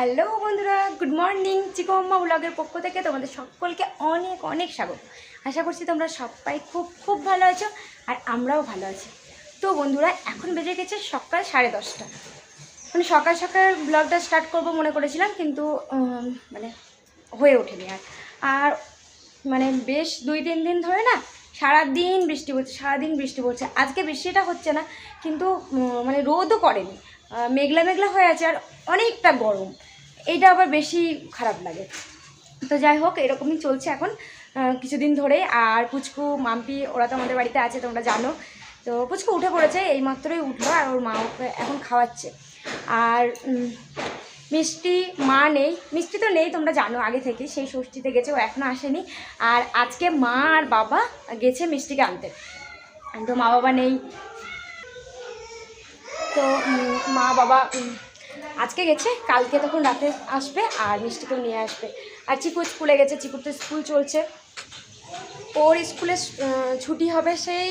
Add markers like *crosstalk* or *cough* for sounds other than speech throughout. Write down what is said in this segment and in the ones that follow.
Hello বন্ধুরা good morning চিকম্মা ব্লগের পক্ষ থেকে তোমাদের সকলকে অনেক অনেক স্বাগত। আশা করছি তোমরা সবাই খুব খুব ভালো আছো আর আমরাও ভালো আছি। তো বন্ধুরা, এখন বেজে গেছে সকাল সাড়ে দশটা। মানে সকাল সকাল ব্লগটা স্টার্ট করব মনে করেছিলাম, কিন্তু মানে হয়ে ওঠেনি আর। আর মানে বেশ দুই তিন দিন ধরে না সারাদিন বৃষ্টি পড়ছে, সারাদিন বৃষ্টি পড়ছে। আজকে বৃষ্টিটা হচ্ছে না, কিন্তু মানে রোদও করেনি। মেঘলা মেঘলা হয়ে আছে আর অনেকটা গরম। এইটা আবার বেশি খারাপ লাগে। তো যাই হোক, এরকমই চলছে এখন। কিছুদিন ধরে আর পুচকু, মাম্পি, ওরা তো আমাদের বাড়িতে আছে, তোমরা জানো। তো পুচকু উঠে পড়েছে, এই মাত্রই উঠল আর ওর মা ওকে এখন খাওয়াচ্ছে। আর মিষ্টি মা নেই। মিষ্টি তো নেই, তোমরা জানো, আগে থেকে সেই ষষ্ঠীতে গেছে, ও এখনও আসেনি। আর আজকে মা আর বাবা গেছে মিষ্টিকে আনতে। তো মা বাবা নেই। তো মা বাবা আজকে গেছে, কালকে তখন রাতে আসবে আর মিষ্টিকেও নিয়ে আসবে। আর চিকু স্কুলে গেছে, চিকুর তো স্কুল চলছে। ওর স্কুলে ছুটি হবে সেই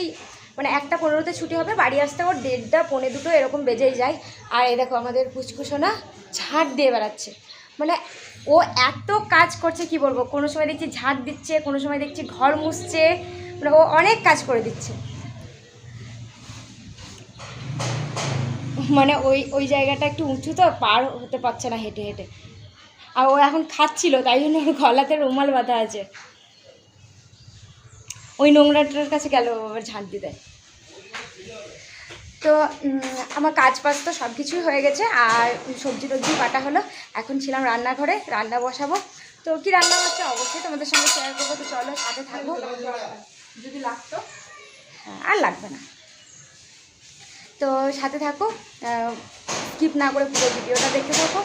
মানে একটা পনেরোতে ছুটি হবে, বাড়ি আসতে ওর দেড়টা, পৌনে দুটো এরকম বেজেই যায়। আর এই দেখো আমাদের পুচকুসোনা ঝাঁট দিয়ে বেড়াচ্ছে। মানে ও এত কাজ করছে, কি বলব? কোনো সময় দেখছি ঝাঁট দিচ্ছে, কোনো সময় দেখছি ঘর মুছছে মানে ও অনেক কাজ করে দিচ্ছে। মানে ওই ওই জায়গাটা একটু উঁচু তো পার হতে পারছে না হেঁটে হেঁটে। আর ও এখন খাচ্ছিল তাই জন্য ওর গলাতে রুমাল বাঁধা আছে। ওই নোংরাটার কাছে গেল আবার ঝাঁট দিতে তো আমার কাজ বাজ তো সব কিছুই হয়ে গেছে আর সবজি টবজি কাটা হলো। এখন ছিলাম রান্নাঘরে রান্না বসাবো। তো কি রান্না হচ্ছে অবশ্যই তোমাদের সঙ্গে শেয়ার করব তো চলো সাথে থাকব। যদি লাগতো। হ্যাঁ, আর লাগবে না। তো সাথে থাকো স্কিপ না করে পুরো ভিডিওটা দেখতে থাকো।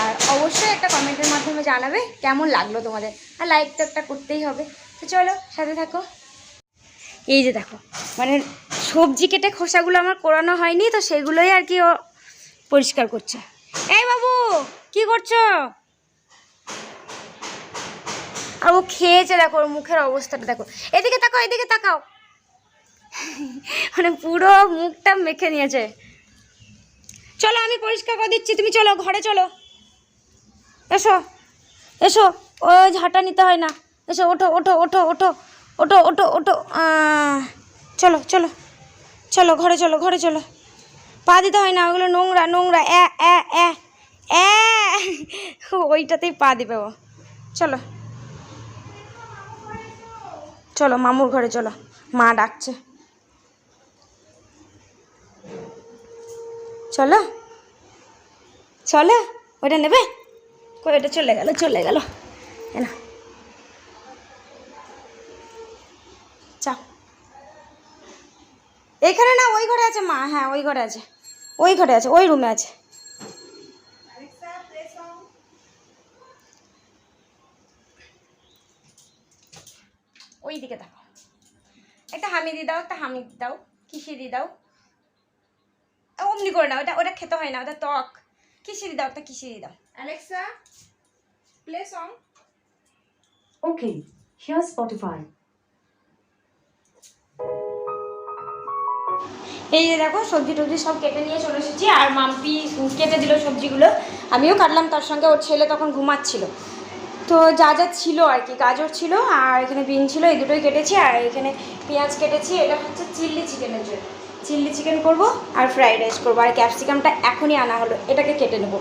আর অবশ্যই একটা কমেন্টের মাধ্যমে জানাবে কেমন লাগল তোমাদের। আর লাইক তো একটা করতেই হবে। তো চলো, সাথে থাকো। এই যে দেখো মানে সবজি কেটে খোসাগুলো আমার কোরানো হয়নি, তো সেগুলোই আর কি ও পরিষ্কার করছে। এই বাবু, কি করছ? আর ও খেয়েছে, দেখো, ওর মুখের অবস্থাটা, দেখো। এদিকে তাকাও এদিকে তাকাও। মানে পুরো মুখটা মেখে নিয়েছে। চলো, আমি পরিষ্কার করে দিচ্ছি। তুমি চলো, ঘরে চলো। এসো এসো। ও ঝাঁটা নিতে হয় না। এসো, ওঠো ওঠো ওঠো ওঠো ওঠো ওঠো ওঠো। চলো চলো চলো, ঘরে চলো ঘরে চলো। পা দিতে হয় না, ওগুলো নোংরা নোংরা, এ এ এ এ। ওইটাতেই পা দিবে ও। চলো। চলো, মামুর ঘরে চলো। মা ডাকছে। চলো। চলো, ওইটা নেবে? কই ওটা চলে গেল চলে গেল। না। এখানে না, ওই ঘরে আছে মা। হ্যাঁ ওই ঘরে আছে। ওই ঘরে আছে, ওই রুমে আছে। ওই দিকে দেখো। একটা হামিদি দাও, একটা হামিদ দাও কিসিরি দাও? করে না ওটা ওটা খেতে হয় না ওটা টক কিসিরি দাও একটা কিসিরি দাও। Alexa, play song. Okay, here's Spotify. এই যে দেখো সবজি টবজি সব কেটে নিয়ে চলে এসেছি আর মাম্পি কেটে দিল সবজিগুলো। আমিও কাটলাম তার সঙ্গে ওর ছেলে তখন ঘুমাচ্ছিল। তো যা যা ছিল আর কি গাজর ছিল আর এখানে বিন ছিল এই দুটোই কেটেছি আর এখানে পেঁয়াজ কেটেছি এটা হচ্ছে চিল্লি চিকেনের জন্য। চিল্লি চিকেন করব আর ফ্রাইড রাইস করব। আর ক্যাপসিকামটা এখনই আনা হলো, এটাকে কেটে নেব।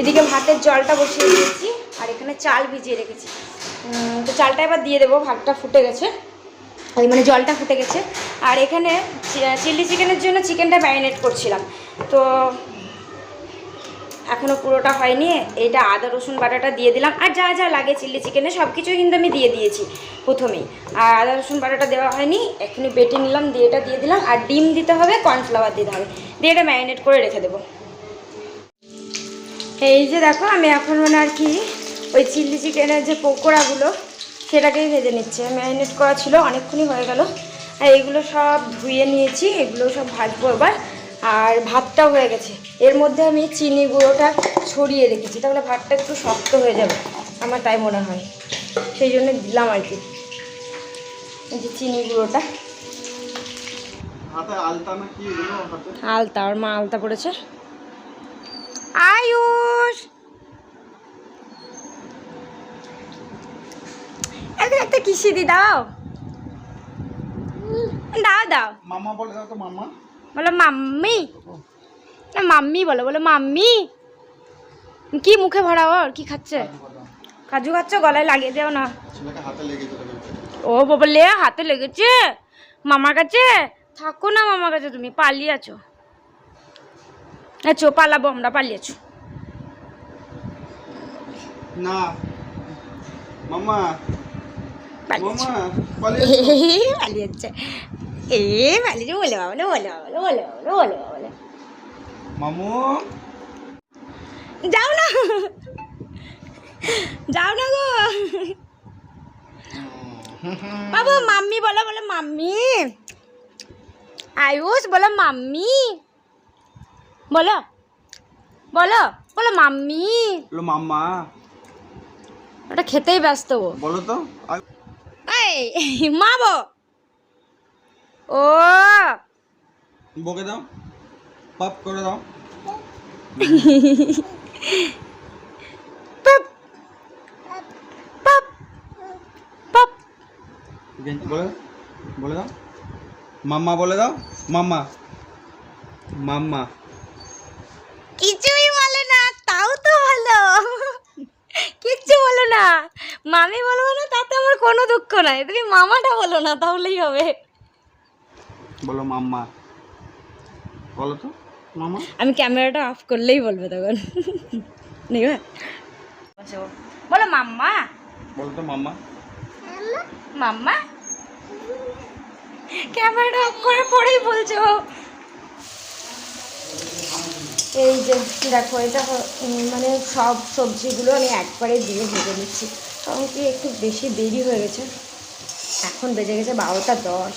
এদিকে ভাতের জলটা বসিয়ে দিয়েছি, আর এখানে চাল ভিজিয়ে রেখেছি। তো চালটা এবার দিয়ে দেবো, ভাতটা ফুটে গেছে। ওই মানে জলটা ফুটে গেছে। আর এখানে চিলি চিকেনের জন্য চিকেনটা ম্যারিনেট করছিলাম। তো এখনও পুরোটা হয়নি। এইটা আদা, রসুন বাটাটা দিয়ে দিলাম। আর যা যা লাগে চিলি চিকেনে সব কিছুই কিন্তু আমি দিয়ে দিয়েছি প্রথমেই। আর আদা, রসুন বাটাটা দেওয়া হয়নি। এখনই বেটে নিলাম, দিয়ে এটা দিয়ে দিলাম। আর ডিম দিতে হবে, কর্নফ্লাওয়ার দিতে হবে। দিয়ে এটা ম্যারিনেট করে রেখে দেবো। এই যে দেখো, আমি এখন মানে আর কি ওই চিলি চিকেনের যে পকোড়াগুলো, সেটাকেই ভেজে নিচ্ছে। ম্যারিনেট করা ছিল, অনেকক্ষণই হয়ে গেল। আর এগুলো সব ধুয়ে নিয়েছি, এগুলো সব ভাজবো এবার। আর ভাতটা হয়ে গেছে। এর মধ্যে আমি চিনি গুঁড়োটা ছড়িয়ে রেখেছি। তাহলে ভাতটা একটু শক্ত হয়ে যাবে আমার তাই মনে হয়। সেই জন্য দিলাম আর কি। যে চিনি গুঁড়োটা। আলতা আর মা আলতা পড়েছে। আয়ুষ! একটা কিসি দি দাও। দাও দাও। মামা বলে দাও তো মামা। বলো মাম্মি। না মাম্মি বলো বলো মাম্মি। কি মুখে ভরা ওর? কি খাচ্ছে? কাজু খাচ্ছে? গলায় লাগিয়ে দেও না। ও বাবা লে হাতে লেগেছে। মামার কাছে? থাকো না মামার কাছে তুমি পালিয়ে আছো। আছো পালাবো আমরা পালিয়েছো না। মামা মামা পালিয়ে পালিয়েছে *laughs* এ পালিয়েছে বলে বাবলে বলে বাবলে বলে বাবলে বলে বাবলে মামু। যাও না। যাও না গো। বাবু মাম্মি বলো বলো মাম্মি। আয়ুষ বলো মাম্মি। বলো বলো বলো মাম্মি। বলো মাম্মা। ওটা খেতেই ব্যস্ত বলো তো। এই মা বো। ও! বকে দাও। পাপ করে দাও। পাপ! পাপ! পাপ! বলে বলে দাও। মাম্মা বলে দাও। মাম্মা। মাম্মা। কিছুই বলে না তাও তো ভালো। কিচ্ছু বলো না। মামি বলব না তাতে আমার কোনো দুঃখ নাই। তুমি মামাটা বলো না তাহলেই হবে। বলো মাম্মা। বলো তো মামা আমি ক্যামেরাটা অফ করলেই বলবে তখন। বলো মাম্মা। বলো তো মাম্মা। মাম্মা। ক্যামেরাটা অফ করে পরেই বলছো। এই যে দেখো এটা মানে সব সবজিগুলো আমি একবারে দিয়ে ভেজে নিচ্ছি। কারণ কি একটু বেশি দেরি হয়ে গেছে। এখন বেজে গেছে বারোটা দশ।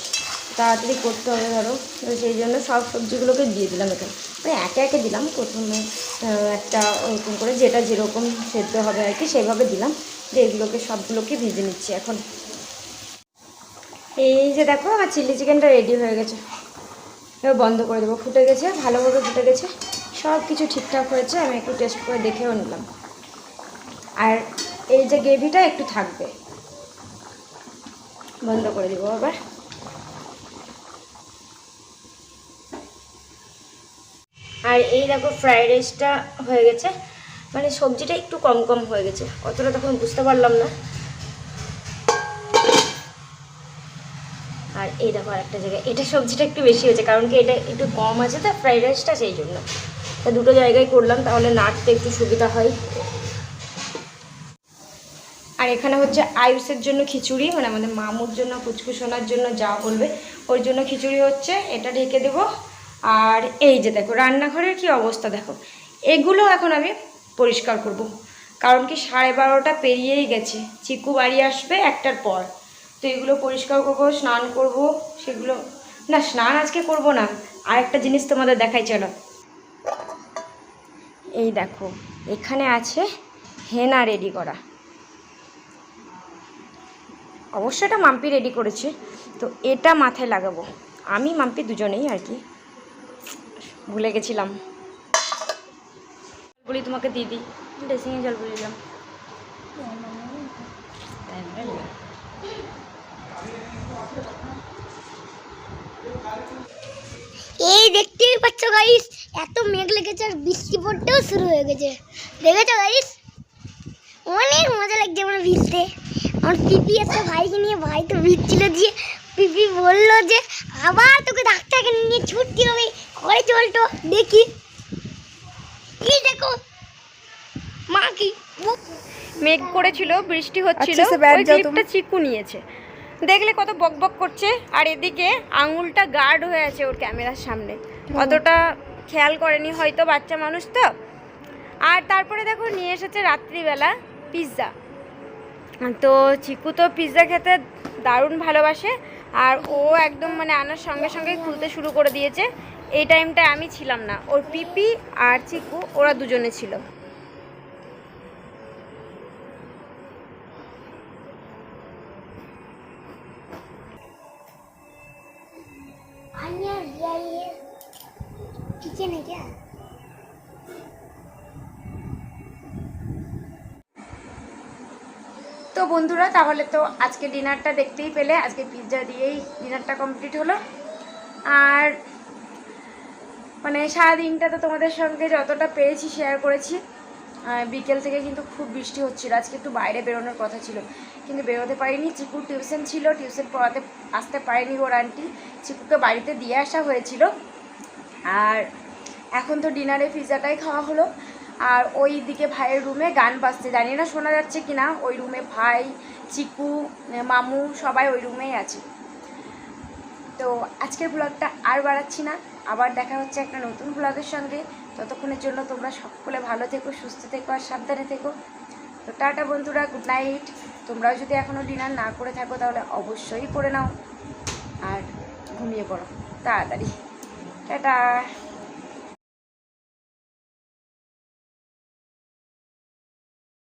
তাড়াতাড়ি করতে হবে ধরো। সেই জন্য সব সবজিগুলোকে দিয়ে দিলাম এখানে। মানে একে একে দিলাম। প্রথমে একটা ওরকম করে যেটা যেরকম সেদ্ধ হবে আর কি, সেভাবে দিলাম। যে এগুলোকে সবগুলোকে ভেজে নিচ্ছি এখন। এই যে দেখো, আমার চিলি চিকেনটা রেডি হয়ে গেছে। এবার বন্ধ করে দেবো। ফুটে গেছে, ভালোভাবে ফুটে গেছে। সব কিছু ঠিকঠাক হয়েছে। আমি একটু টেস্ট করে দেখেও নিলাম। আর এই যে গ্রেভিটা একটু থাকবে। বন্ধ করে দেবো আবার। আর এই দেখো ফ্রাইড রাইসটা হয়ে গেছে। মানে সবজিটা একটু কম কম হয়ে গেছে। অতটা তখন বুঝতে পারলাম না। আর এই দেখো আর একটা জায়গায়। এটা সবজিটা একটু বেশি হয়েছে, কারণ কি এটা একটু কম আছে তো ফ্রাইড রাইসটা সেই জন্য। তা দুটো জায়গায় করলাম, তাহলে নাড়তে একটু সুবিধা হয়। আর এখানে হচ্ছে আয়ুষের জন্য খিচুড়ি মানে আমাদের মামুর জন্য কুচকুসোনার জন্য যা বলবে, ওর জন্য খিচুড়ি হচ্ছে। এটা ঢেকে দেবো। আর এই যে দেখো, রান্নাঘরের কি অবস্থা দেখো? এগুলো এখন আমি পরিষ্কার করব। কারণ কি সাড়ে বারোটা পেরিয়েই গেছে, চিকু বাড়ি আসবে একটার পর। তো এগুলো পরিষ্কার করব, স্নান করব, সেগুলো না, স্নান আজকে করব না, আরেকটা জিনিস তোমাদের দেখাই, চলো। এই দেখো, এখানে আছে হেনা রেডি করা। অবশ্যই এটা মাম্পি রেডি করেছে, তো এটা মাথায় লাগাবো। আমি মাম্পি দুজনেই আর কি। ভুলে গেছিলাম। বলি তোমাকে দিদি ড্রেসিংয়ে জল বলে দিলাম। এই দেখতেই পাচ্ছ গাইস এত মেঘ লেগেছে আর বৃষ্টি পড়তেও শুরু হয়ে গেছে। দেখেছ গাইস অনেক মজা লাগছে আমার ভিজতে আমার পিপি এসে ভাইকে নিয়ে, ভাই তো ভিজছিল দিয়ে পিপি বলল যে, আবার তোকে ডাক্তারকে নিয়ে ছুটতে হবে। চলতো দেখি। কি দেখো মা কি? মেঘ করেছিল বৃষ্টি হচ্ছিল আচ্ছা, ব্যাট ওই ক্লিপটা চিকু নিয়েছে। দেখলে কত বক বক করছে আর এদিকে আঙুলটা গার্ড হয়ে আছে ওর ক্যামেরার সামনে। অতটা খেয়াল করেনি হয়তো বাচ্চা মানুষ তো। আর তারপরে দেখো নিয়ে এসেছে রাত্রিবেলা পিৎজা। তো চিকু তো পিৎজা খেতে দারুণ ভালোবাসে। আর ও একদম মানে আনার সঙ্গে সঙ্গে খুলতে শুরু করে দিয়েছে। এই টাইমটায় আমি ছিলাম না। ওর পিপি আর চিকু, ওরা দুজনে ছিল। তো বন্ধুরা, তাহলে তো আজকে ডিনারটা দেখতেই পেলে। আজকে পিৎজা দিয়েই ডিনারটা কমপ্লিট হলো। আর মানে সারাদিনটা তো তোমাদের সঙ্গে যতটা পেরেছি শেয়ার করেছি। বিকেল থেকে কিন্তু খুব বৃষ্টি হচ্ছিল। আজকে একটু বাইরে বেরোনোর কথা ছিল। কিন্তু বেরোতে পারিনি। চিকুর টিউশন ছিল। টিউশন পড়াতে আসতে পারেনি ওর আন্টি চিকুকে বাড়িতে দিয়ে আসা হয়েছিল। আর এখন তো ডিনারে পিৎজাটাই খাওয়া হলো। আর ওই দিকে ভাইয়ের রুমে গান বাজছে, জানি না শোনা যাচ্ছে কি না ওই রুমে ভাই, চিকু, মামু সবাই ওই রুমেই আছে। তো আজকের ব্লগটা আর বাড়াচ্ছি না, আবার দেখা হচ্ছে একটা নতুন ব্লগের সঙ্গে। ততক্ষণের জন্য তোমরা সকলে ভালো থেকো, সুস্থ থেকো আর সাবধানে থেকো। তো টাটা বন্ধুরা গুড নাইট তোমরাও যদি এখনও ডিনার না করে থাকো, তাহলে অবশ্যই করে নাও। আর ঘুমিয়ে পড়ো, তাড়াতাড়ি। টাটা।